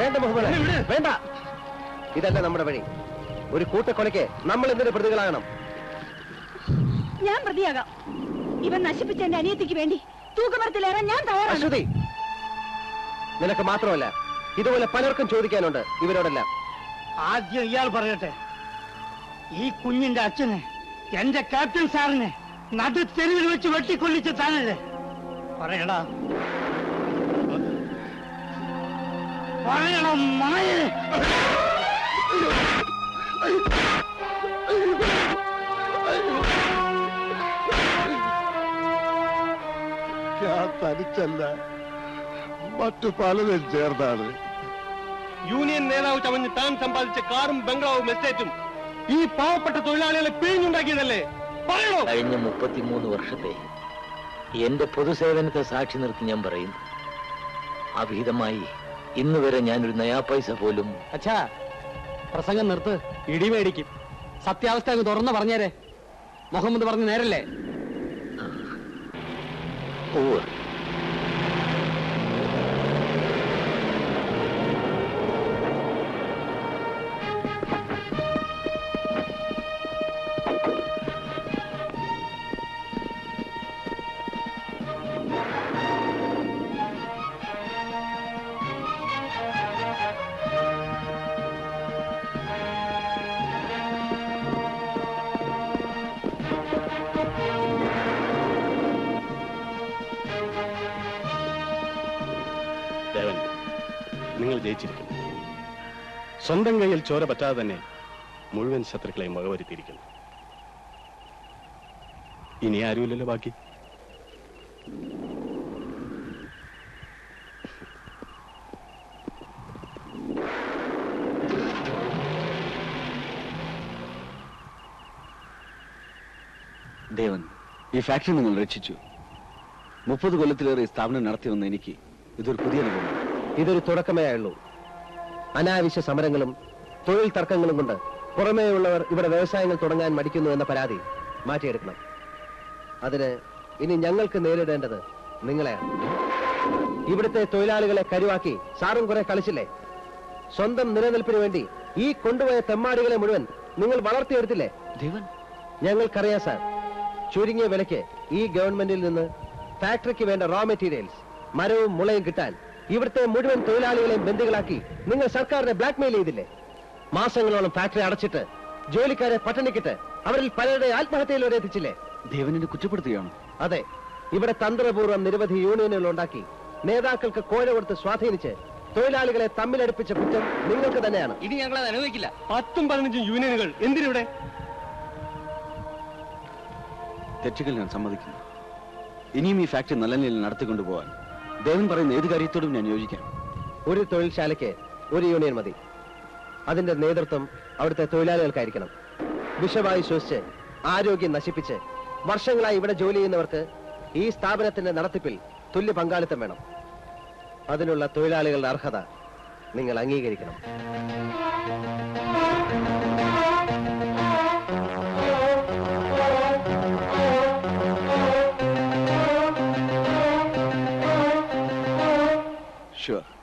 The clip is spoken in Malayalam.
വേണ്ട മുഹമ്മദ് വേണ്ട. ഇതല്ല നമ്മുടെ വഴി. ഒരു കൂട്ടക്കൊലയ്ക്ക് നമ്മൾ എന്തിന്റെ പ്രതികളാകണം? ഞാൻ പ്രതിയാകാം. ഇവൻ നശിപ്പിച്ച എന്റെ അനിയത്തിക്ക് വേണ്ടി തൂക്കുമരത്തിലേറാൻ ഞാൻ തയ്യാറാണ്. നിനക്ക് മാത്രമല്ല ഇതുപോലെ പലർക്കും ചോദിക്കാനുണ്ട് ഇവരോടെല്ലാം. ആദ്യം ഇയാൾ പറയട്ടെ. ഈ കുഞ്ഞിന്റെ അച്ഛന് എന്റെ ക്യാപ്റ്റൻ സാറിനെ നടു തെരുവിൽ വെച്ച് വെട്ടിക്കൊള്ളിച്ച് താനല്ലേ പറയടാ. പറയണം മായേ. ഞാൻ തനിച്ചല്ല മറ്റു പലരും ചേർന്നാണ്. യൂണിയൻ നേതാവ് ചമഞ്ഞ് താൻ സമ്പാദിച്ച കാറും ബംഗ്ലാവും എസ്റ്റേറ്റും ഈ പാവപ്പെട്ട തൊഴിലാളികളെ പിഴിഞ്ഞുണ്ടാക്കിയതല്ലേ? പറയണോ? കഴിഞ്ഞ മുപ്പത്തിമൂന്ന് വർഷത്തെ എന്റെ പൊതുസേവനത്തെ സാക്ഷി നിർത്തി ഞാൻ പറയുന്നു. അവിഹിതമായി ഇന്ന് വരെ ഞാനൊരു നയാ പൈസ പോലും അച്ഛാ പ്രസംഗം നിർത്ത്. ഇടിമേടിക്കും സത്യാവസ്ഥ അങ്ങ് തുറന്നു പറഞ്ഞേരെ. മുഹമ്മദ് പറഞ്ഞു നേരല്ലേ? ഓവർ നിങ്ങൾ ജയിച്ചിരിക്കുന്നു സ്വന്തം കയ്യിൽ ചോര പറ്റാതെ തന്നെ മുഴുവൻ ശത്രുക്കളെയും വകവരുത്തിയിരിക്കുന്നു. ഇനി ആരുമില്ലല്ലോ ബാക്കി? ദേവൻ ഈ ഫാക്ടറി നിങ്ങൾ രക്ഷിച്ചു. മുപ്പത് കൊല്ലത്തിലേറെ സ്ഥാപനം നടത്തി വന്ന എനിക്ക് ഇതൊരു പുതിയ അനുഭവം ഇതൊരു തുടക്കമേ ഉള്ളൂ അനാവശ്യ സമരങ്ങളും തൊഴിൽ തർക്കങ്ങളും കൊണ്ട് പുറമേയുള്ളവർ ഇവിടെ വ്യവസായങ്ങൾ തുടങ്ങാൻ മടിക്കുന്നു എന്ന പരാതി മാറ്റിയെടുക്കണം. അതിന് ഇനി ഞങ്ങൾക്ക് നേരിടേണ്ടത് നിങ്ങളെയാണ്. ഇവിടുത്തെ തൊഴിലാളികളെ കരുവാക്കി സാറും കുറെ കളിച്ചില്ലേ? സ്വന്തം നിലനിൽപ്പിന് വേണ്ടി ഈ കൊണ്ടുപോയ തെമ്മാടികളെ മുഴുവൻ നിങ്ങൾ വളർത്തിയെടുത്തില്ലേ? ഞങ്ങൾക്കറിയാം സാർ ചുരുങ്ങിയ വിലയ്ക്ക് ഈ ഗവൺമെന്റിൽ നിന്ന് ഫാക്ടറിക്ക് വേണ്ട റോ മെറ്റീരിയൽസ് മരവും മുളയും കിട്ടാൻ ഇവിടുത്തെ മുഴുവൻ തൊഴിലാളികളെയും ബന്ദികളാക്കി നിങ്ങൾ സർക്കാരിനെ ബ്ലാക്ക്മെയിൽ ചെയ്തില്ലേ? മാസങ്ങളോളം ഫാക്ടറി അടച്ചിട്ട് ജോലിക്കാരെ പട്ടണിക്കിട്ട് അവരിൽ പലരുടെ ആത്മഹത്യയിൽ വരെ എത്തിച്ചില്ലേ? ദേവനെ കുറ്റപ്പെടുത്തുകയാണ്. അതെ ഇവിടെ തന്ത്രപൂർവം നിരവധി യൂണിയനുകൾ ഉണ്ടാക്കി നേതാക്കൾക്ക് കോഴ കൊടുത്ത് സ്വാധീനിച്ച് തൊഴിലാളികളെ തമ്മിലടുപ്പിച്ച കുറ്റം നിങ്ങൾക്ക് തന്നെയാണ്. ഇനി ഞങ്ങൾ അത് അനുവദിക്കില്ല പത്തും പതിനഞ്ചും യൂണിയനുകൾ എന്തിനിവിടെ? തെറ്റുകൾ ഞാൻ സമ്മതിക്കുന്നു. ഇനിയും ഈ ഫാക്ടറി നല്ല നിലയിൽ നടത്തിക്കൊണ്ടു പോകാൻ ദേവൻ പറയുന്ന ഏത് കാര്യത്തോടും ഞാൻ യോജിക്കാം ഒരു തൊഴിൽശാലയ്ക്ക് ഒരു യൂണിയൻ മതി. അതിന്റെ നേതൃത്വം അവിടുത്തെ തൊഴിലാളികൾക്കായിരിക്കണം. വിഷവായു ശ്വസിച്ച് ആരോഗ്യം നശിപ്പിച്ച് വർഷങ്ങളായി ഇവിടെ ജോലി ചെയ്യുന്നവർക്ക് ഈ സ്ഥാപനത്തിന്റെ നടത്തിപ്പിൽ തുല്യ പങ്കാളിത്തം വേണം. അതിനുള്ള തൊഴിലാളികളുടെ അർഹത നിങ്ങൾ അംഗീകരിക്കണം. sure.